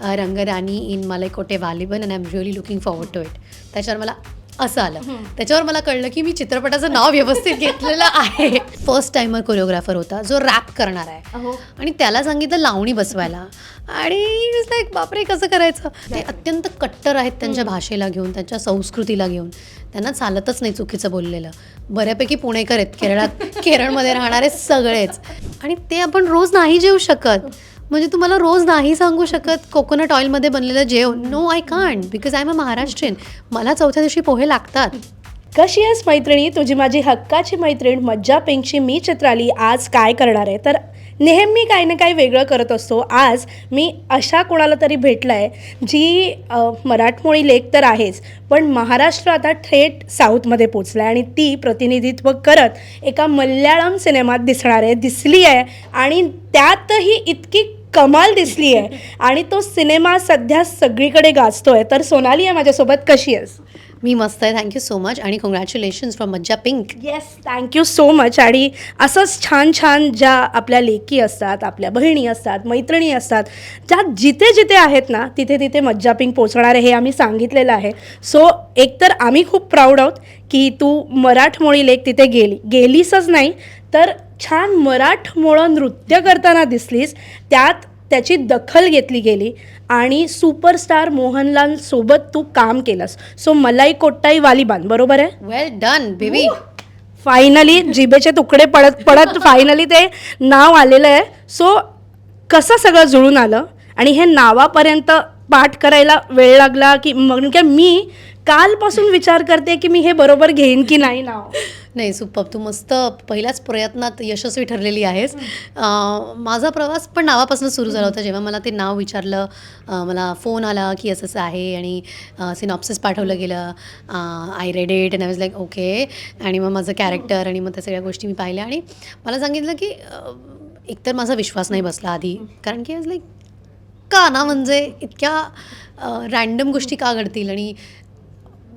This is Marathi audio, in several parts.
रंगराणी in Malaikottai Vaaliban and I am really looking forward to it त्याच्यावर मला असं आलं. त्याच्यावर मला कळलं की मी चित्रपटाचं नाव व्यवस्थित घेतलेलं आहे. फर्स्ट टाइमर कोरिओग्राफर होता जो रॅप करणार आहे. आणि त्याला सांगितलं लावणी बसवायला. आणि लाईक बापरे कसं करायचं? ते अत्यंत कट्टर आहेत त्यांच्या भाषेला घेऊन त्यांच्या संस्कृतीला घेऊन. त्यांना चालतच नाही चुकीचं बोललेलं. बऱ्यापैकी पुणेकर आहेत. केरळात केरळमध्ये राहणारे सगळेच. आणि ते आपण रोज नाही जेवू शकत. म्हणजे तुम्हाला रोज नाही सांगू शकत कोकोनट ऑइलमध्ये बनलेलं जेव no I can't because I am a Maharashtrian मला चौथ्या दिवशी पोहे लागतात. कशी आहेस मैत्रिणी? तुझी माझी हक्काची मैत्रीण मज्जा पिंकची मी चित्राली. आज काय करणार आहे? तर नेहमी काही ना काही वेगळं करत असतो. आज मी अशा कोणाला तरी भेटलं आहे जी मराठमोळी लेख तर आहेच पण महाराष्ट्र आता थेट साऊथमध्ये पोचला आहे आणि ती प्रतिनिधित्व करत एका मल्याळम सिनेमात दिसणार आहे दिसली आहे. आणि त्यातही इतकी कमाल दिसली आहे आणि तो सिनेमा सध्या सगळीकडे गाजतोय. तर सोनाली आहे माझ्यासोबत कशी आहेस? मी मस्त आहे. थँक्यू सो मच आणि congratulations from Majja pink yes thank you so much आणि असंच छान छान ज्या आपल्या लेकी असतात आपल्या बहिणी असतात मैत्रिणी असतात ज्या जिथे जिथे आहेत ना तिथे तिथे मज्जा पिंक पोचणार आहे हे आम्ही सांगितलेलं आहे. सो एकतर आम्ही खूप प्राऊड आहोत की तू मराठमोळी लेक तिथे गेली गेलीसच नाही तर छान मराठमोळं नृत्य करताना दिसलीस. त्यात त्याची दखल घेतली गेली आणि सुपरस्टार मोहनलाल सोबत तू काम केलंस. सो मलाई कोट्टाई वालिबान बरोबर आहे? वेल डन बेबी फायनली जिबेचे तुकडे पडत पडत फायनली ते नाव आलेलं आहे. सो कसं सगळं जुळून आलं? आणि हे नावापर्यंत पाठ करायला वेळ लागला की मग काय मी कालपासून विचार करते की मी हे बरोबर घेईन की नाही नाव. नाही सुप्पब तू मस्त पहिल्याच प्रयत्नात यशस्वी ठरलेली आहेस. माझा प्रवास पण नावापासून सुरू झाला होता. जेव्हा मला ते नाव विचारलं मला फोन आला की असं असं आहे आणि सिनॉप्सिस पाठवलं गेलं. I read it and I was like okay आणि मग माझं कॅरेक्टर आणि मग त्या सगळ्या गोष्टी मी पाहिल्या आणि मला सांगितलं की एकतर माझा विश्वास नाही बसला आधी. कारण की लाईक का ना म्हणजे इतक्या रँडम गोष्टी का घडतील? आणि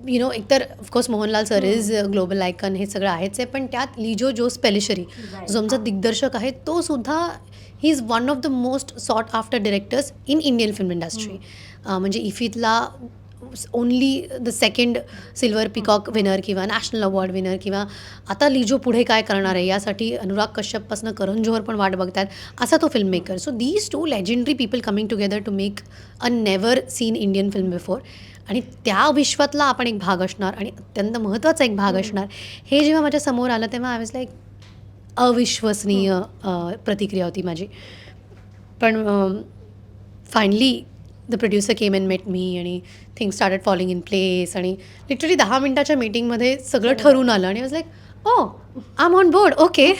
यु नो एकतर of course Mohanlal sir is global icon हे सगळं आहेच आहे पण त्यात लिजो जोस पेलिशरी जो आमचा दिग्दर्शक आहे तो सुद्धा he is one of the most sought after directors in Indian film industry म्हणजे इफितला only the second silver peacock winner किंवा नॅशनल अवॉर्ड विनर किंवा आता लिजो पुढे काय करणार आहे यासाठी अनुराग कश्यपपासून करण जोहर पण वाट बघतात असा तो film maker so these two legendary people coming together to make a never seen Indian film before आणि त्या विश्वातला आपण एक भाग असणार आणि अत्यंत महत्त्वाचा एक भाग असणार. हे जेव्हा माझ्यासमोर आलं तेव्हा आय वॉज लाईक अविश्वसनीय प्रतिक्रिया होती माझी. पण finally the producer came and met me आणि thing started falling in place आणि लिटरली दहा मिनटाच्या मीटिंगमध्ये सगळं ठरून आलं आणि was like oh I am on board okay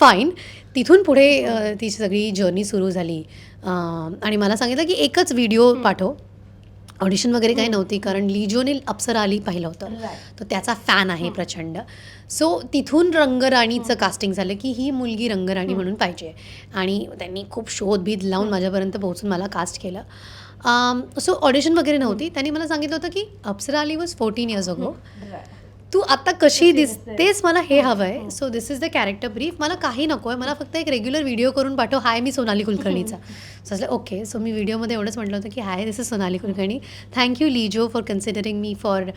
fine तिथून पुढे अ, ती सगळी जर्नी सुरू झाली. आणि मला सांगितलं की एकच व्हिडिओ पाठव. ऑडिशन वगैरे काही नव्हती कारण लिजोने अप्सरा अली पाहिलं होतं. तो त्याचा फॅन आहे प्रचंड. सो तिथून रंगराणीचं कास्टिंग झालं की ही मुलगी रंगराणी म्हणून पाहिजे. आणि त्यांनी खूप शोधभीद लावून माझ्यापर्यंत पोहोचून मला कास्ट केलं. सो ऑडिशन वगैरे नव्हती. त्यांनी मला सांगितलं होतं की Apsara Aali was fourteen years ago तू आता कशी दिसतेस? मला हे हवं आहे so this is the character brief मला काही नको आहे. मला फक्त एक रेग्युलर व्हिडिओ करून पाठव. हाय मी सोनाली कुलकर्णीचा. सो असलं ओके सो मी व्हिडिओमध्ये एवढंच म्हटलं होतं की hi this is Sonali Kulkarni. Thank you Lijo for considering me for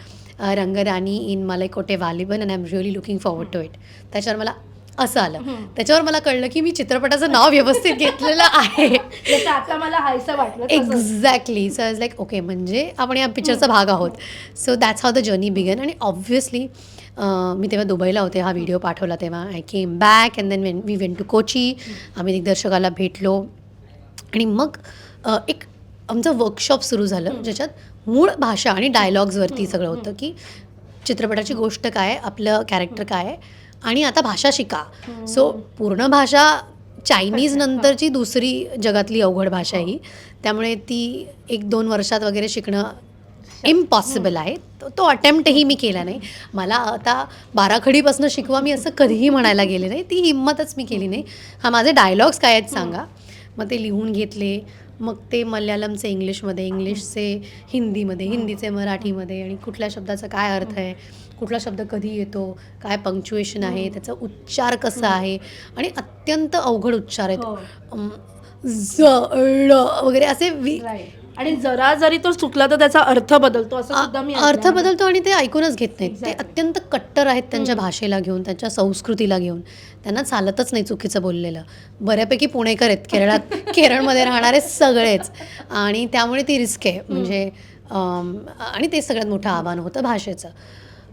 Rangrani in Malaikottai Vaaliban and I am really looking forward to it त्याच्यावर मला असं आलं. त्याच्यावर मला कळलं की मी चित्रपटाचं नाव व्यवस्थित घेतलेलं आहे. आता मला वाटलं. Exactly so is like okay म्हणजे आपण या पिक्चरचा भाग आहोत. So that's how the journey began आणि ऑब्व्हियसली मी तेव्हा दुबईला होते. हा व्हिडिओ पाठवला तेव्हा. I came back and then when we went to Kochi आम्ही दिग्दर्शकाला भेटलो. आणि मग एक आमचं वर्कशॉप सुरू झालं ज्याच्यात मूळ भाषा आणि डायलॉग्सवरती सगळं होतं की चित्रपटाची गोष्ट काय आपलं कॅरेक्टर काय आहे? आणि आता भाषा शिका. सो पूर्ण भाषा चायनीज नंतरची दुसरी जगातली अवघड भाषा ही. त्यामुळे ती एक दोन वर्षात वगैरे शिकणं इम्पॉसिबल आहे. तो तो अटेम्प्टही मी केला नाही. मला आता बाराखडीपासून शिकवा मी असं कधीही म्हणायला गेले नाही. ती हिंमतच मी केली नाही. हा माझे डायलॉग्स काय आहेत सांगा. मग ते लिहून घेतले. मग ते मल्याळमचे इंग्लिशमध्ये इंग्लिशचे हिंदीमध्ये हिंदीचे मराठीमध्ये आणि कुठल्या शब्दाचा काय अर्थ आहे कुठला शब्द कधी येतो काय पंक्च्युएशन आहे त्याचा उच्चार कसा आहे आणि अत्यंत अवघड उच्चार आहेत. हो. अम, ज ळ वगैरे असे वि आणि जरा जरी तो चुकला तर त्याचा अर्थ बदलतो असं सुद्धा मी अर्थ. बदलतो आणि ते ऐकूनच घेत नाहीत. ते Exactly. अत्यंत कट्टर आहेत त्यांच्या भाषेला घेऊन त्यांच्या संस्कृतीला घेऊन. त्यांना चालतच नाही चुकीचं बोललेलं. बऱ्यापैकी पुणेकर आहेत. केरळात केरळमध्ये राहणारे सगळेच. आणि त्यामुळे ती रिस्क आहे. म्हणजे अम, आणि ते सगळ्यात मोठं आव्हान होतं भाषेचं.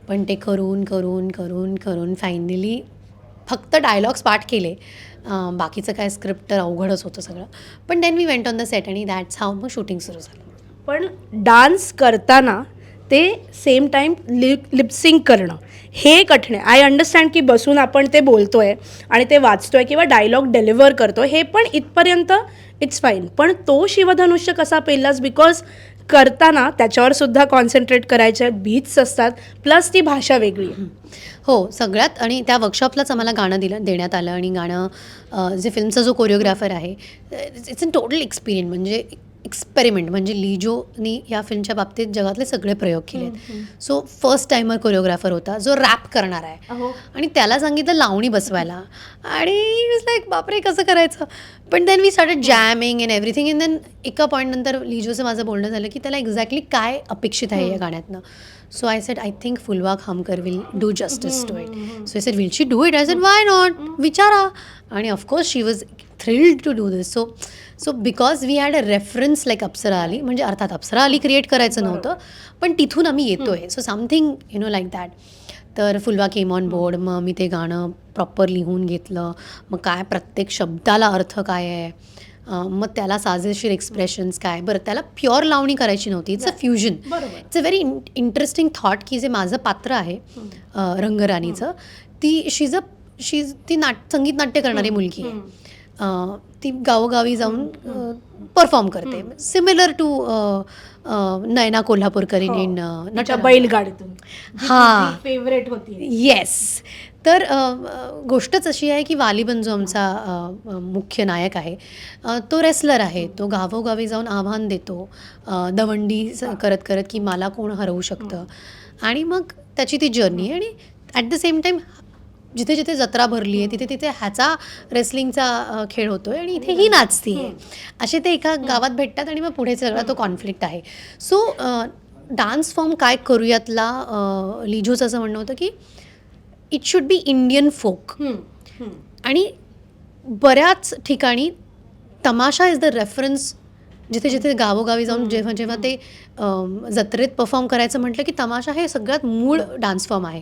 पण ते करून करून करून करून फायनली फक्त डायलॉग्स पाठ केले. बाकीचं काय स्क्रिप्ट तर अवघडच होतं सगळं. पण then we went on the set आणि दॅट्स हाव मग शूटिंग सुरू झालं. पण डान्स करताना ते सेम टाईम लिप लिपसिंग करणं हे कठीण आहे आय अंडरस्टँड की बसून आपण ते बोलतोय आणि ते वाचतोय किंवा डायलॉग डिलिव्हर करतो हे पण इथपर्यंत इट्स फाईन पण तो शिवधनुष्य कसा पेललास? बिकॉज करताना त्याच्यावर सुद्धा कॉन्सन्ट्रेट करायचे बीट्स असतात प्लस ती भाषा वेगळी आहे. हो सगळ्यात आणि त्या वर्कशॉपलाच आम्हाला गाणं दिलं देण्यात आलं आणि गाणं जे फिल्मचा जो कोरिओग्राफर आहे इट्स अन टोटल एक्सपिरियन्स म्हणजे एक्सपेरिमेंट म्हणजे लिजोनी या फिल्मच्या बाबतीत जगातले सगळे प्रयोग केलेत सो फर्स्ट टायमर कोरिओग्राफर होता जो रॅप करणार आहे. आणि त्याला सांगितलं लावणी बसवायला. आणि लाईक बापरे कसं करायचं? पण then we started jamming and everything and then एका पॉईंट नंतर लिजोचं माझं बोलणं झालं की त्याला एक्झॅक्टली काय अपेक्षित आहे या गाण्यातनं. So I said I think Phulwa Khamkar will do justice to it so I said will she do it I said why not विचारा. आणि of course she was thrilled to do this so so because we had a reference like Apsara Aali म्हणजे अर्थात अप्सरा अली क्रिएट करायचं नव्हतं पण तिथून आम्ही येतोय. So something you know like that तर फुलवा केम ऑन बोर्ड मग मी ते गाणं प्रॉपर लिहून घेतलं. मग काय प्रत्येक शब्दाला अर्थ काय आहे? मग त्याला साजेशीर एक्सप्रेशन्स काय? बरं त्याला प्युअर लावणी करायची नव्हती. It's a fusion it's a very interesting thought की जे माझं पात्र आहे रंगराणीचं. ती शीज अ शी ती नाट संगीत नाट्य करणारी मुलगी आहे. ती गावोगावी जाऊन परफॉर्म करते. Similar to Nayana Kolhapurkar in in बैलगाडीतून हा. फेवरेट होती. येस तर गोष्टच अशी आहे की वालिबन जो आमचा मुख्य नायक आहे. तो रेसलर आहे. तो गावोगावी जाऊन आव्हान देतो. दवंडी करत करत की मला कोण हरवू शकतं. आणि मग त्याची ती जर्नी आणि ॲट द सेम टाईम जिथे जिथे जत्रा भरली आहे तिथे तिथे ह्याचा रेसलिंगचा खेळ होतोय आणि इथे ही नाचती आहे. असे ते एका गावात भेटतात आणि मग पुढे सगळा तो कॉन्फ्लिक्ट आहे. सो डान्स फॉर्म काय करूयातला अ, लिजोचं असं म्हणणं होतं की it should be Indian folk आणि बऱ्याच ठिकाणी तमाशा इज द रेफरन्स जिथे जिथे गावोगावी जाऊन जेव्हा जेव्हा ते जत्रेत परफॉर्म करायचं म्हटलं की तमाशा हे सगळ्यात मूळ डान्स फॉर्म आहे.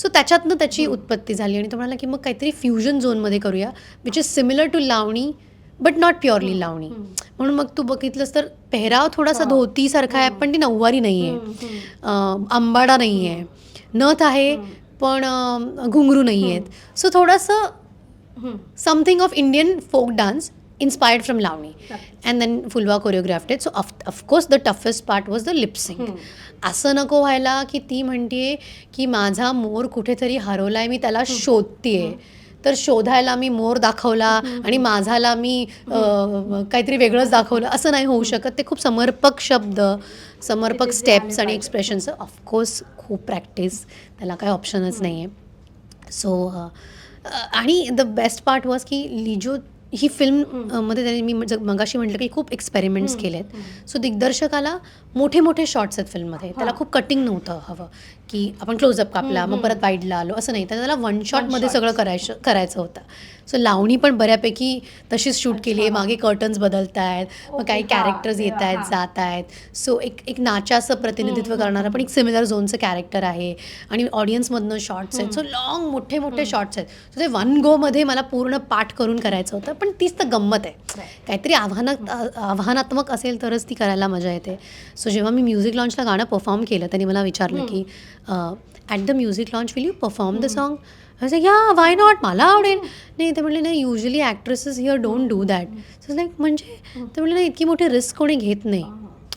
सो त्याच्यातनं त्याची उत्पत्ती झाली आणि तो म्हणाला की मग काहीतरी फ्युजन झोनमध्ये करूया which is similar to Lavani but not purely Lavani. म्हणून मग तू बघितलंस तर पेहराव थोडासा धोतीसारखा आहे पण ती नऊवारी नाही आहे आंबाडा नाही आहे नथ आहे पण घुंगरू नाही आहेत सो थोडंसं something of Indian folk dance inspired from Lavani and then Phulwa choreographed so of course the toughest part was the lipsync असं नको व्हायला की ती म्हणते की माझा मोर कुठेतरी हरवलाय मी त्याला शोधतीये. तर शोधायला मी मोर दाखवला आणि माझाला मी अं, काहीतरी वेगळंच दाखवलं. असं नाही होऊ शकत. ते खूप समर्पक शब्द समर्पक स्टेप्स आणि एक्सप्रेशन्स ऑफकोर्स खूप प्रॅक्टिस त्याला काही ऑप्शनच नाही आहे सो आणि द बेस्ट पार्ट वॉज की लिजो ही फिल्ममध्ये त्यांनी मी मगाशी म्हटलं की खूप एक्सपेरिमेंट्स केलेत. सो दिग्दर्शकाला मोठे मोठे शॉट्स आहेत फिल्ममध्ये त्याला खूप कटिंग नव्हतं हवं. की आपण क्लोजअप कापला मग परत वाईडला आलो असं नाही. तर त्याला वन शॉटमध्ये सगळं करायचं करायचं होतं. सो लावणी पण बऱ्यापैकी तशीच शूट केली आहे मागे कर्टन्स बदलत आहेत मग काही कॅरेक्टर्स येत आहेत जात आहेत सो एक एक नाचाचं प्रतिनिधित्व करणारं पण एक सिमिलर झोनचं कॅरेक्टर आहे. आणि ऑडियन्समधनं शॉर्ट्स आहेत. सो लॉंग मोठे मोठे शॉर्ट्स आहेत. सो ते वन गोमध्ये मला पूर्ण पाठ करून करायचं होतं. पण तीच तर गंमत आहे. काहीतरी आव्हानात आव्हानात्मक असेल तरच ती करायला मजा येते. सो जेव्हा मी म्युझिक लॉन्चला गाणं परफॉर्म केलं त्यांनी मला विचारलं की at the music launch will you perform the song असे या वाय नॉट मला आवडेल. नाही ते म्हणले नाही usually actresses here don't do that so like म्हणजे? ते म्हणले नाही इतकी मोठी रिस्क कोणी घेत नाही.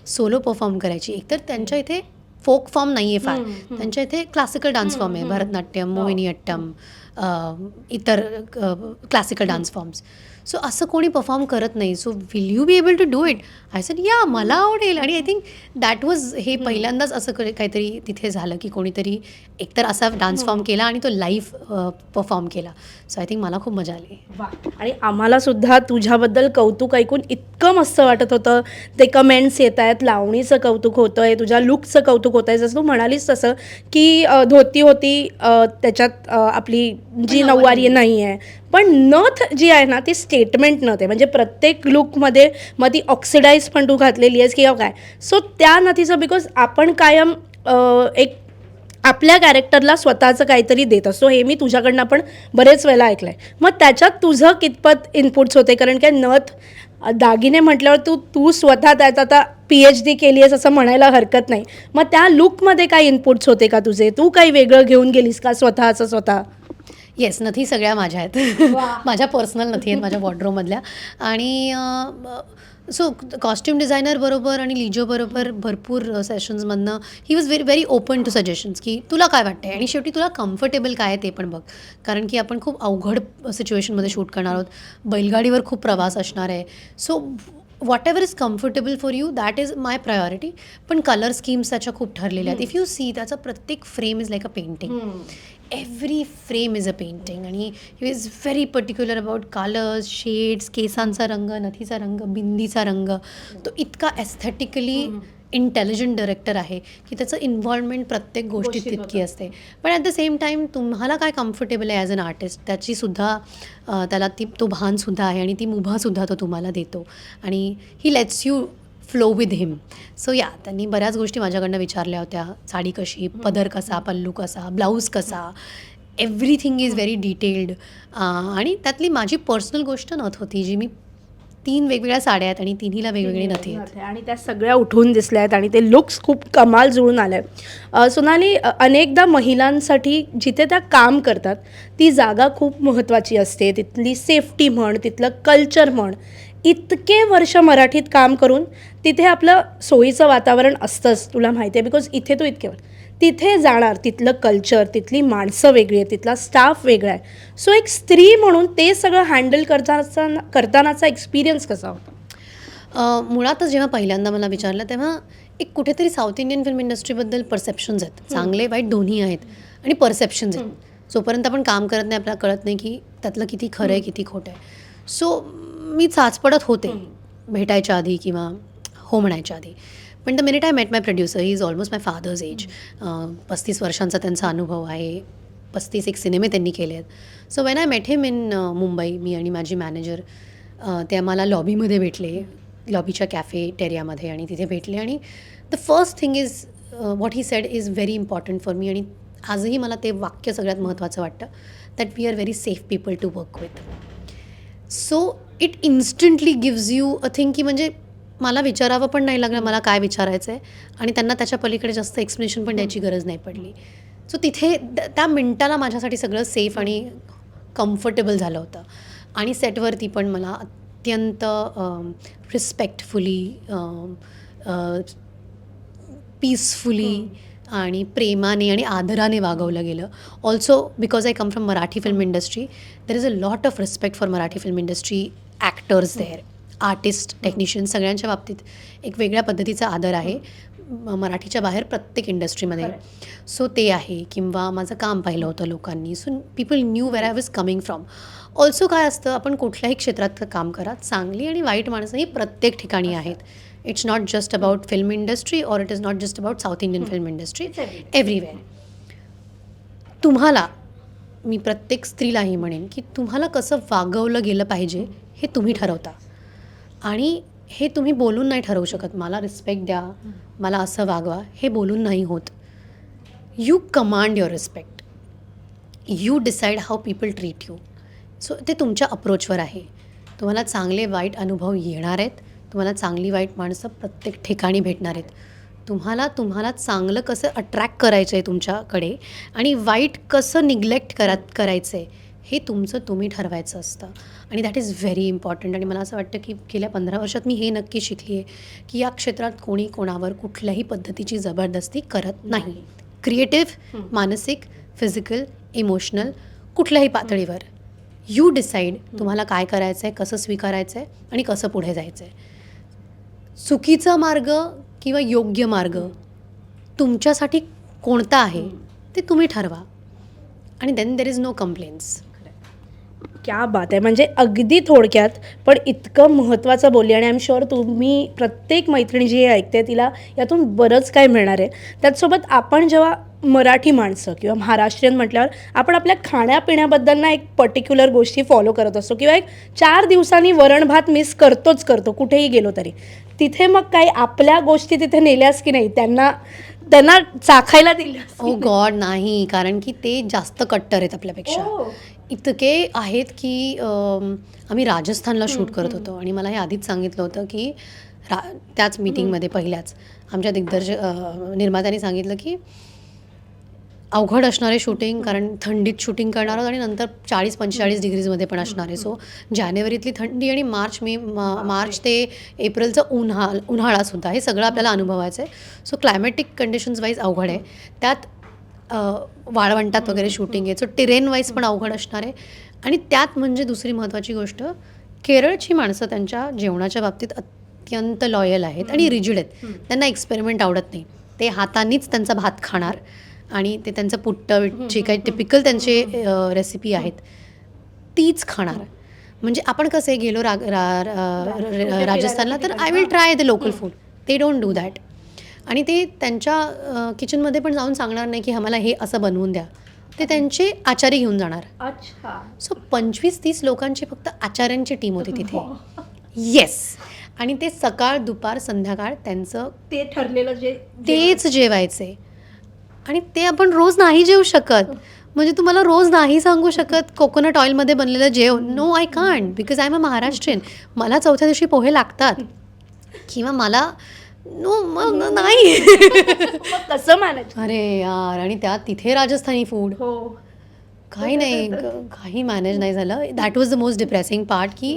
सोलो परफॉर्म करायची. एकतर त्यांच्या इथे फोक फॉर्म नाही आहे फार त्यांच्या इथे क्लासिकल डान्स फॉर्म आहे. भरतनाट्यम मोहिनीअट्टम. इतर क्लासिकल डान्स फॉर्म्स सो असं कोणी परफॉर्म करत नाही. So will you be able to do it I said yeah मला आवडेल. आणि आय थिंक दॅट वॉज हे पहिल्यांदाच असं क- काहीतरी तिथे झालं की कोणीतरी एकतर असा डान्स फॉर्म केला आणि तो लाईव्ह परफॉर्म केला. सो आय थिंक मला खूप मजा आली. आणि आम्हाला सुद्धा तुझ्याबद्दल कौतुक ऐकून इतकं मस्त वाटत होतं. ते कमेंट्स येत आहेत लावणीचं कौतुक होतं आहे तुझ्या लुकचं कौतुक होतं आहे जसं तू म्हणालीस तसं की धोती होती त्याच्यात आपली जी नऊवारी नाही आहे. पण नथ जी आहे ना ती स्टेटमेंट नथ आहे. म्हणजे प्रत्येक लुकमध्ये मग ती ऑक्सिडाईज पण तू घातलेली आहेस किंवा काय? सो त्या नथीचं बिकॉज आपण कायम एक आपल्या कॅरेक्टरला स्वतःचं काहीतरी देत असतो. हे मी तुझ्याकडनं पण बरेच वेळेला ऐकलं आहे मग त्याच्यात तुझं कितपत इनपुट्स होते? कारण काय नथ दागिने म्हटल्यावर तू तू स्वतः त्यात आता पी एच डी केली आहेस असं म्हणायला हरकत नाही. मग त्या लुकमध्ये काय इनपुट्स होते का तुझे? तू काही वेगळं घेऊन गेलीस का स्वतःचं स्वतः? येस नथी सगळ्या माझ्या आहेत. माझ्या पर्सनल नथी आहेत माझ्या वॉर्ड्रोमधल्या आणि सो कॉस्ट्युम डिझायनर बरोबर आणि लिजो बरोबर भरपूर सेशन्समधनं he was very very open to suggestions की तुला काय वाटतंय? आणि शेवटी तुला कम्फर्टेबल काय आहे ते पण बघ. कारण की आपण खूप अवघड सिच्युएशनमध्ये शूट करणार आहोत. बैलगाडीवर खूप प्रवास असणार आहे. So whatever is comfortable for you that is my priority पण कलर स्कीम्स त्याच्या खूप ठरलेल्या आहेत. इफ यू सी त्याचा प्रत्येक frame is like a painting every frame is a painting आणि he is very particular about colours shades केसांचा रंग नथीचा रंग बिंदीचा रंग तो इतका एस्थेटिकली इंटेलिजंट डायरेक्टर आहे की त्याचं इन्व्हॉल्वमेंट प्रत्येक गोष्टीत तितकी असते. पण ॲट द सेम टाईम तुम्हाला काय कम्फर्टेबल आहे ॲज अन आर्टिस्ट त्याची सुद्धा अं, त्याला ती तो भानसुद्धा आहे आणि ती मुभासुद्धा तो तुम्हाला देतो. आणि he lets you flow with him so yeah त्यांनी बऱ्याच गोष्टी माझ्याकडनं विचारल्या होत्या. साडी कशी पदर कसा पल्लू कसा ब्लाऊज कसा. एव्हरीथिंग इज व्हेरी डिटेल्ड आणि त्यातली माझी पर्सनल गोष्ट नथ होती जी मी तीन वेगवेगळ्या साड्या आहेत आणि तिन्हीला वेगवेगळी नथी आहेत. आणि त्या सगळ्या उठून दिसल्या आहेत आणि ते लुक्स खूप कमाल जुळून आले सोनाली अनेकदा महिलांसाठी जिथे त्या काम करतात ती जागा खूप महत्त्वाची असते. तिथली सेफ्टी म्हण तिथलं कल्चर म्हण इतके वर्ष मराठीत काम करून तिथे आपलं सोयीचं वातावरण असतंच तुला माहिती आहे. बिकॉज इथे तू इतके तिथे जाणार तिथलं कल्चर तिथली माणसं वेगळी आहे तिथला स्टाफ वेगळा आहे. सो एक स्त्री म्हणून ते सगळं हँडल करताना करतानाचा एक्सपिरियन्स कसा होता? मुळातच जेव्हा पहिल्यांदा मला विचारलं तेव्हा एक कुठेतरी साऊथ इंडियन फिल्म इंडस्ट्रीबद्दल परसेप्शन्स आहेत. चांगले वाईट दोन्ही आहेत आणि परसेप्शन्स आहेत. जोपर्यंत आपण काम करत नाही आपल्याला कळत नाही की त्यातलं किती खरं आहे किती खोटं आहे. सो मी चाचपडत होते भेटायच्या आधी किंवा हो म्हणायच्या आधी. पण the minute I met my producer he is almost my father's age. पस्तीस वर्षांचा त्यांचा अनुभव आहे. पस्तीस एक सिनेमे त्यांनी केले आहेत. So when I met him in Mumbai मी आणि माझी मॅनेजर ते आम्हाला लॉबीमध्ये भेटले. लॉबीच्या कॅफेटेरियामध्ये आणि तिथे भेटले. आणि the first thing is what he said is very important for me. आणि आजही मला ते वाक्य सगळ्यात महत्त्वाचं वाटतं that we are very safe people to work with. So it instantly gives you a thing की म्हणजे मला विचारावं पण नाही लागलं मला काय विचारायचं आहे आणि त्यांना त्याच्या पलीकडे जास्त एक्सप्लेनेशन पण द्यायची गरज नाही पडली. सो तिथे त्या मिनटाला माझ्यासाठी सगळं सेफ आणि कम्फर्टेबल झालं होतं. आणि सेटवरती पण मला अत्यंत रिस्पेक्टफुली पीसफुली आणि प्रेमाने आणि आदराने वागवलं गेलं. Also because I come from Marathi film industry there is a lot of respect for Marathi film industry actors there artist technician सगळ्यांच्या बाबतीत एक वेगळ्या पद्धतीचा आदर आहे. मराठीच्या बाहेर प्रत्येक इंडस्ट्रीमध्ये सो ते आहे किंवा माझं काम पाहिलं होतं लोकांनी. So people knew where I was coming from also काय असतं आपण कुठल्याही क्षेत्रात काम करा चांगली आणि वाईट माणसं ही प्रत्येक ठिकाणी आहेत. It's not just about film industry or it is not just about South Indian film industry everywhere तुम्हाला मी प्रत्येक स्त्रीलाही म्हणेन की तुम्हाला कसं वागवलं गेलं पाहिजे हे तुम्ही ठरवता. आणि हे तुम्ही बोलून नाही ठरवू शकत. मला रिस्पेक्ट द्या. मला असं वागवा. हे बोलून नाही होत. You command your respect you decide how people treat you so ते तुमच्या अप्रोचवर आहे. तुम्हाला चांगले वाईट अनुभव येणार आहेत. तुम्हाला चांगली वाईट माणसं प्रत्येक ठिकाणी भेटणार आहेत. तुम्हाला तुम्हाला चांगलं कसं अट्रॅक्ट करायचं आहे तुमच्याकडे आणि वाईट कसं निग्लेक्ट करा करायचं आहे हे तुमचं तुम्ही ठरवायचं असतं. आणि दॅट इज व्हेरी इम्पॉर्टंट आणि मला असं वाटतं की गेल्या पंधरा वर्षात मी हे नक्की शिकली आहे की या क्षेत्रात कोणी कोणावर कुठल्याही पद्धतीची जबरदस्ती करत नाही. क्रिएटिव्ह मानसिक फिजिकल इमोशनल कुठल्याही पातळीवर. यू डिसाईड तुम्हाला काय करायचं आहे कसं स्वीकारायचं आहे आणि कसं पुढे जायचं आहे चुकीचा मार्ग किंवा योग्य मार्ग तुमच्यासाठी कोणता आहे ते तुम्ही ठरवा. आणि then there is no complaints क्या बात आहे. म्हणजे अगदी थोडक्यात पण इतकं महत्त्वाचं बोलली आणि आय एम शुअर तुम्ही प्रत्येक मैत्रिणी जी ऐकते तिला यातून बरंच काय मिळणार आहे. त्याचसोबत आपण जेव्हा मराठी माणसं किंवा महाराष्ट्रीयन म्हटल्यावर आपण आपल्या खाण्यापिण्याबद्दल ना एक पर्टिक्युलर गोष्टी फॉलो करत असतो किंवा एक चार दिवसांनी वरण भात मिस करतोच करतो कुठेही गेलो तरी. तिथे मग काही आपल्या गोष्टी तिथे नेल्यास की नाही त्यांना त्यांना चाखायला दिल्यास ओ गॉड नाही. कारण की ते जास्त कट्टर आहेत आपल्यापेक्षा. हो. इतके आहेत की आम्ही राजस्थानला शूट करत होतो. आणि मला हे आधीच सांगितलं होतं की रा त्याच मीटिंगमध्ये पहिल्याच. आमच्या दिग्दर्श निर्मात्याने सांगितलं की अवघड असणारे शूटिंग कारण थंडीत शूटिंग करणार आहोत आणि नंतर चाळीस पंचेचाळीस डिग्रीजमध्ये पण असणार आहे. सो जानेवारीतली थंडी आणि मार्च मे मा- मार्च ते एप्रिलचं उन्हा उन्हाळासुद्धा हे सगळं आपल्याला अनुभवायचं आहे. सो क्लायमॅटिक कंडिशन्स वाईज अवघड आहे. त्यात वाळवंटात वगैरे शूटिंग आहे. सो टेरेन वाईज पण अवघड असणार आहे. आणि त्यात म्हणजे दुसरी महत्त्वाची गोष्ट केरळची माणसं त्यांच्या जेवणाच्या बाबतीत अत्यंत लॉयल आहेत आणि रिजिड आहेत. त्यांना एक्सपेरिमेंट आवडत नाही. ते हातानेच त्यांचा भात खाणार आणि ते त्यांचं पुट्ट जे काही टिपिकल त्यांचे रेसिपी आहेत तीच खाणार. म्हणजे आपण कसं गेलो रा, रा, रा- रा- राजस्थानला तर I will try the local food ते डोंट डू दॅट आणि ते त्यांच्या किचनमध्ये पण जाऊन सांगणार नाही की आम्हाला हे असं बनवून द्या. ते त्यांचे आचारी घेऊन जाणार. अच्छा. सो पंचवीस तीस लोकांची फक्त आचार्यांची टीम होती तिथे. येस आणि ते सकाळ दुपार संध्याकाळ त्यांचं ते ठरलेलं जे तेच जेवायचे. आणि ते आपण रोज नाही जेवू शकत. म्हणजे तुम्हाला रोज नाही सांगू शकत कोकोनट ऑइलमध्ये बनलेलं जेव no I can't because I am a Maharashtrian मला चौथ्या दिवशी पोहे लागतात. किंवा मला नो मग नाही. मग कसं मॅनेज अरे यार आणि त्यात तिथे राजस्थानी फूड हो. काही नाही क- काही मॅनेज नाही झालं. That was the most depressing part की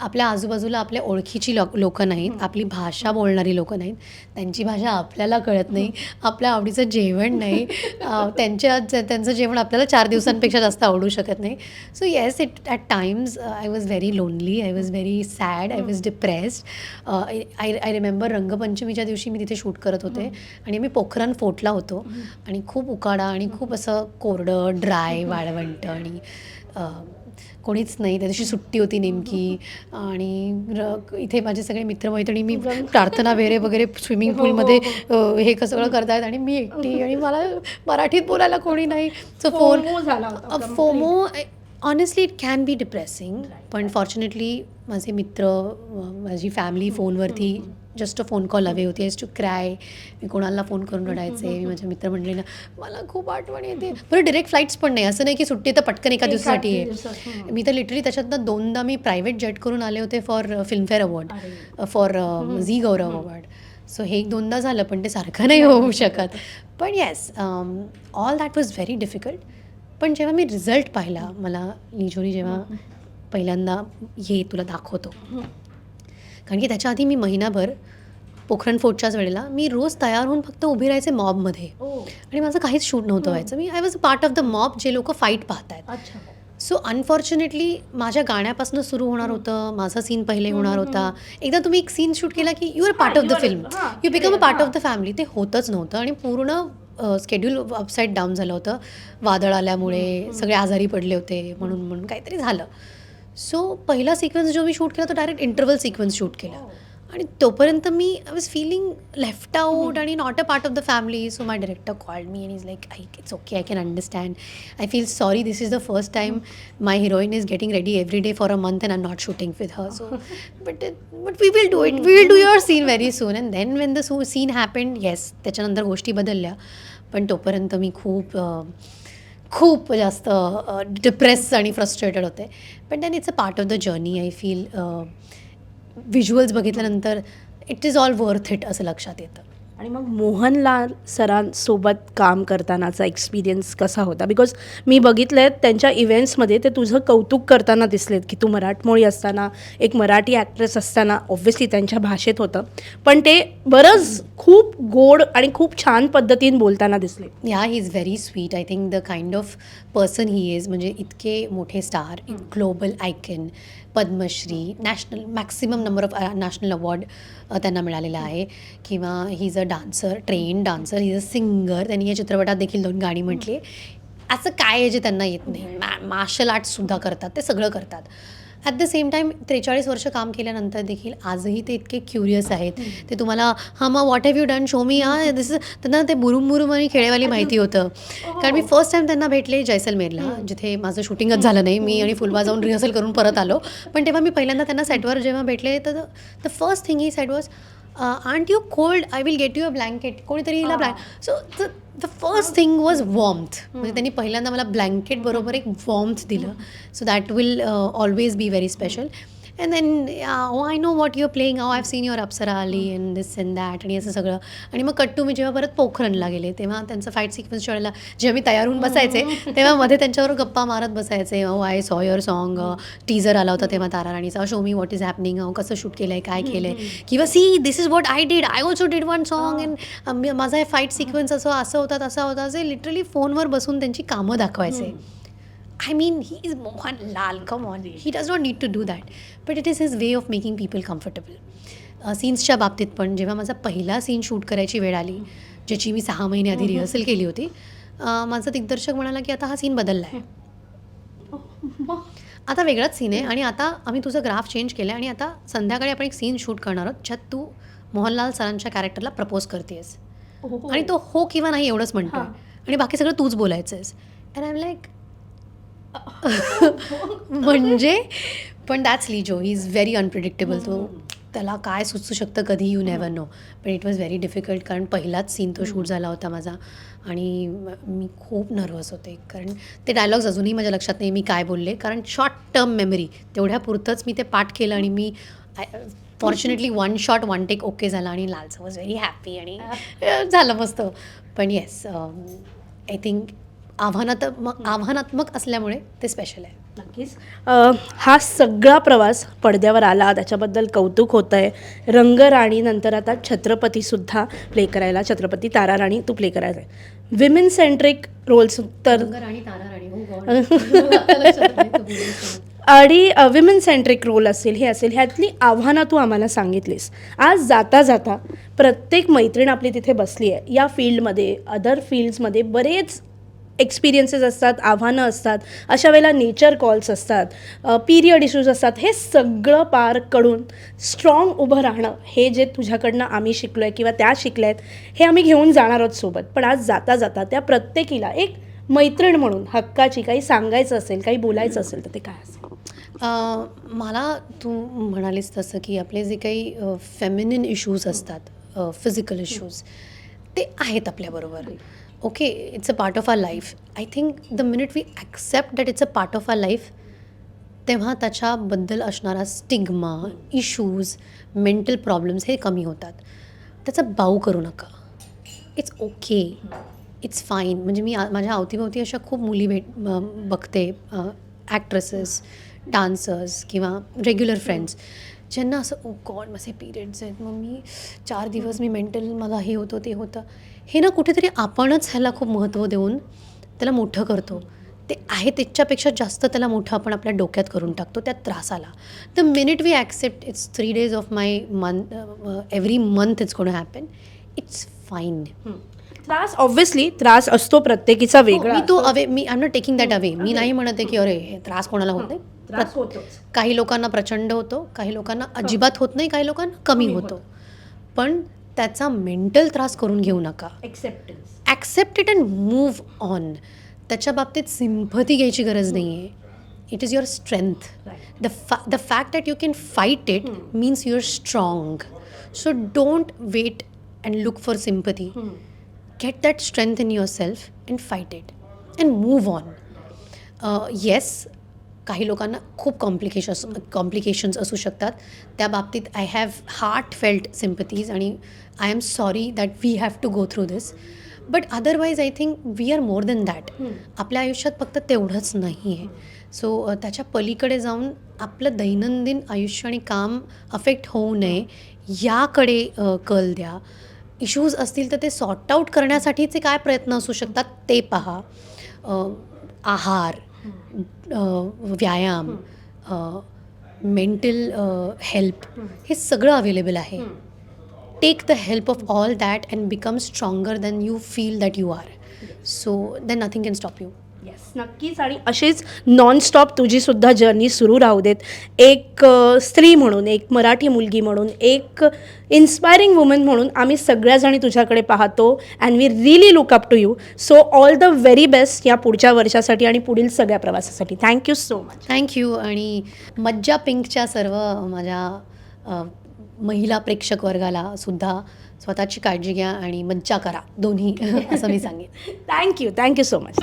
आपल्या आजूबाजूला आपल्या ओळखीची लोक लोकं नाहीत आपली भाषा बोलणारी लोकं नाहीत. त्यांची भाषा आपल्याला कळत नाही आपल्या आवडीचं जेवण नाही त्यांच्या त्यांचं जेवण आपल्याला चार दिवसांपेक्षा जास्त आवडू शकत नाही. So yes it at times I was very lonely I was very sad I was depressed I I remember रंगपंचमीच्या दिवशी मी तिथे शूट करत होते आणि मी पोखरण फोर्टला होतो आणि खूप उकाडा आणि खूप असं कोरडं ड्राय वाळवंट आणि कोणीच नाही. त्या दिवशी सुट्टी होती नेमकी. आणि इथे माझे सगळे मित्रमैत्रिणी मी प्रार्थना वेरे वगैरे स्विमिंग पूलमध्ये अं, हे कसं सगळं करतायत आणि मी एकटी आणि मला मराठीत बोलायला कोणी नाही. So phone. FOMO honestly it can be depressing पण फॉर्च्युनेटली माझे मित्र माझी फॅमिली फोनवरती जस्ट अ फोन कॉल हवे होती. एज टू क्राय मी कोणाला फोन करून रडायचे. मी माझ्या मित्रमंडळींना मला खूप आठवण येते. बरं डिरेक्ट फ्लाईट्स पण नाही. असं नाही की सुट्टी तर पटकन एका दिवसासाठी आहे. मी तर लिटरली त्याच्यातनं दोनदा मी प्रायव्हेट जेट करून आले होते for Filmfare award for Zee Gaurav award so हे एक दोनदा झालं पण ते सारखं नाही होऊ शकत. पण yes all that was very difficult पण जेव्हा मी रिझल्ट पाहिला मला लिजोरी जेव्हा पहिल्यांदा ये तुला दाखवतो. कारण की त्याच्या आधी मी महिनाभर पोखरण फोर्टच्याच वेळेला मी रोज तयार होऊन फक्त उभी राहायचे मॉबमध्ये. आणि माझं काहीच शूट नव्हतं व्हायचं. मी I was a part of the mob जे लोक फाईट पाहतायत. अच्छा. सो अनफॉर्च्युनेटली माझ्या गाण्यापासून सुरू होणार होतं. माझा सीन पहिले होणार होता. एकदा तुम्ही एक सीन शूट केला की you are part of the film you become a part of. The family ते होतच नव्हतं. आणि पूर्ण स्केड्यूल अपसाईड डाऊन झालं होतं. वादळ आल्यामुळे सगळे आजारी पडले होते म्हणून म्हणून काहीतरी झालं. सो पहिला सिक्वेन्स जो मी शूट केला तो डायरेक्ट इंटरवल सिक्वेन्स शूट केला. आणि तोपर्यंत मी I was feeling left out and not a part of the family so my director called me and is like I it's okay I can understand I feel sorry this is the first time my heroine is getting ready every day for a month and I not shooting with her so but but we will do it we will do your scene very soon and then when the सू सीन हॅपन्ड येस त्याच्यानंतर गोष्टी बदलल्या. पण तोपर्यंत मी खूप अ, खूप जास्त डिप्रेस आणि फ्रस्ट्रेटेड होते. पण then it's a part of the journey I feel visuals बघितल्यानंतर it is all worth it असं लक्षात येतं. आणि मग मोहनलाल सरांसोबत काम करतानाचा एक्सपिरियन्स कसा होता? बिकॉज मी बघितलं आहे त्यांच्या इव्हेंट्समध्ये ते तुझं कौतुक करताना दिसलेत की तू मराठमोळी असताना एक मराठी ॲक्ट्रेस असताना ऑब्व्हियसली त्यांच्या भाषेत होतं. पण ते बरंच खूप गोड आणि खूप छान पद्धतीने बोलताना दिसले. या he is very sweet I think the kind of person he is म्हणजे इतके मोठे star global icon Padmashri national maximum number of national award त्यांना मिळालेला आहे. किंवा he is a dancer trained dancer he is a singer त्यांनी या चित्रपटात देखील दोन गाणी म्हटली. असं काय आहे जे त्यांना येत नाही? मार्शल आर्ट्ससुद्धा करतात ते सगळं करतात. ॲट द सेम टाईम त्रेचाळीस वर्ष काम केल्यानंतर देखील आजही ते इतके क्युरियस आहेत. ते तुम्हाला हां मग what have you done show me हा दिस त्यांना ते बुरुम बुरुम आणि खेळेवाली माहिती होतं. कारण मी फर्स्ट टाइम त्यांना भेटले जैसलमेरला जिथे माझं शूटिंगच झालं नाही. मी आणि फुलबा जाऊन रिहर्सल करून परत आलो. पण तेव्हा मी पहिल्यांदा त्यांना सेटवर जेव्हा भेटले तर the first thing he said was aren't you cold I will get you a blanket कोणीतरी हिला blank so the first thing was warmth म्हणजे त्यांनी पहिल्यांदा मला ब्लँकेट बरोबर एक वॉर्मथ दिलं. So that will always be very special and then oh I know what your playing how I seen your Apsara Aali and this and that आणि असं सगळं. आणि मग कट्टू मी जेव्हा परत पोखरणला गेले तेव्हा त्यांचं फाईट सिक्वेन्स वेळेला जेव्हा मी तयार होऊन बसायचे तेव्हा मध्ये त्यांच्यावर गप्पा मारत बसायचे. ओ I saw your song teaser आला होता तेव्हा Tara राणीचा. Show me what is happening कसं शूट केलं आहे काय केलं आहे किंवा see this is what I did I also did one song and माझा हे फाईट सिक्वेन्स असं असं होता तसा होता. असे लिटरली फोनवर बसून त्यांची कामं दाखवायचे. I mean, he is Mohan Lal. Come on. He does not need to do that. But it is his way of making people comfortable. सीन्सच्या बाबतीत पण जेव्हा माझा पहिला सीन शूट करायची वेळ आली ज्याची मी सहा महिने आधी रिहर्सल केली होती माझा दिग्दर्शक म्हणाला की आता हा सीन बदलला आहे आता वेगळाच सीन आहे आणि आता आम्ही तुझं ग्राफ चेंज केलं आहे आणि आता संध्याकाळी आपण एक सीन शूट करणार आहोत ज्यात तू मोहनलाल सरांच्या कॅरेक्टरला प्रपोज करतेस आणि तो हो किंवा नाही एवढंच म्हणतो हां. आणि बाकी सगळं तूच बोलायचं आहेस अँड आय एम लाईक म्हणजे पण that's Lijo he is very unpredictable तो त्याला काय सुचू शकतं कधी यू नेवर नो पण इट वॉज व्हेरी डिफिकल्ट कारण पहिलाच सीन तो शूट झाला होता माझा. आणि म- खूप नर्वस होते. कारण ते डायलॉग्स अजूनही माझ्या लक्षात नाही मी काय बोलले. कारण शॉर्ट टर्म मेमरी तेवढ्यापुरतंच मी ते पाठ केलं आणि मी fortunately one shot one take okay झाला आणि लालचं वॉज व्हेरी हॅपी आणि झालं मस्त. पण येस आय थिंक आव्हानात्मक आव्हानात्मक असल्यामुळे ते स्पेशल आहे. नक्कीच. हा सगळा प्रवास पडद्यावर आला. त्याच्याबद्दल कौतुक होतं आहे रंगराणी नंतर आता छत्रपतीसुद्धा प्ले करायला. छत्रपती तारा राणी तू प्ले करायचं आहे विमेन सेंट्रिक रोल्स तर राणी तारा राणी गॉड आणि विमेन सेंट्रिक रोल असेल हे असेल ह्यातली आव्हानं तू आम्हाला सांगितलीस. आज जाता जाता प्रत्येक मैत्रीण आपली तिथे बसली आहे या फील्डमध्ये अदर फील्ड्समध्ये बरेच एक्सपिरियन्सेस असतात आव्हानं असतात अशा वेळेला नेचर कॉल्स असतात पिरियड इश्यूज असतात हे सगळं पार करून स्ट्रॉंग उभं राहणं हे जे तुझ्याकडनं आम्ही शिकलो आहे किंवा त्या शिकल्या आहेत हे आम्ही घेऊन जाणार आहोत सोबत. पण आज जाता जाता त्या प्रत्येकीला एक मैत्रीण म्हणून हक्काची काही सांगायचं असेल काही बोलायचं असेल तर ते काय असेल? मला तू म्हणालीस तसं की आपले जे काही फेमिनिन इश्यूज असतात फिजिकल इश्यूज ते आहेत आपल्याबरोबर. Okay it's a part of our life I think the minute we accept that it's a part of our life तेव्हा त्याच्याबद्दल असणारा स्टिग्मा इश्यूज मेंटल प्रॉब्लेम्स हे कमी होतात. त्याचा बाऊ करू नका. इट्स ओके इट्स फाईन म्हणजे मी माझ्या अवतीभोवती अशा खूप मुली भेट बघते ॲक्ट्रेसेस डान्सर्स किंवा रेग्युलर फ्रेंड्स ज्यांना असं oh ओ गॉड माझे पिरियड्स आहेत. मग मी चार दिवस मी मेंटल मला हे होतं ते होतं. हे ना कुठेतरी आपणच ह्याला खूप महत्त्व देऊन त्याला मोठं करतो. ते आहे त्याच्यापेक्षा जास्त त्याला मोठं आपण आपल्या डोक्यात करून टाकतो त्या त्रासाला the minute we accept it's three days of my month every month it's gonna happen it's fine त्रास ऑब्व्हियसली त्रास असतो प्रत्येकीचा वेगळा. हो, मी तो away me I am not taking that away मी नाही म्हणत की अरे हे त्रास कोणाला होत नाही. काही लोकांना प्रचंड होतो काही लोकांना अजिबात होत नाही काही लोकांना कमी होतो. पण त्याचा मेंटल त्रास करून घेऊ नका. Acceptance accept it and move on त्याच्या बाबतीत सिम्पथी घ्यायची गरज नाही आहे it is your strength. The फॅ the fact that you can fight it means you are strong so don't wait and look for sympathy get that strength in yourself and fight it and move on. Uh, yes, काही लोकांना खूप कॉम्प्लिकेशन्स कॉम्प्लिकेशन्स असू शकतात. त्या बाबतीत I have heartfelt sympathies आणि I am sorry that we have to go through this but otherwise I think we are more than that आपल्या आयुष्यात फक्त तेवढंच नाही आहे. सो त्याच्या पलीकडे जाऊन आपलं दैनंदिन आयुष्य आणि काम अफेक्ट होऊ नये याकडे कल द्या. इश्यूज असतील तर ते सॉर्ट आऊट करण्यासाठीचे काय प्रयत्न असू शकतात ते पहा. आहार व्यायाम मेंटल हेल्प हे. सगळं अवेलेबल आहे. Take the help of all that and become stronger than you feel that you are so than nothing can stop you yes नक्कीच. आणि अशीच नॉनस्टॉप तुझी सुद्धा जर्नी सुरू राहू देत. एक स्त्री म्हणून एक मराठी मुलगी म्हणून एक इन्स्पायरिंग वुमन म्हणून आम्ही सगळ्याजणी तुझ्याकडे पाहतो and we really look up to you so all the very best या पुढच्या वर्षासाठी आणि पुढील सगळ्या प्रवासासाठी. थँक्यू सो मच थँक्यू आणि मज्जा पिंकच्या सर्व माझ्या महिला प्रेक्षक वर्गाला सुद्धा स्वतःची काळजी घ्या आणि मज्जा करा. दोन्ही असं मी सांगेन. Thank you thank you so much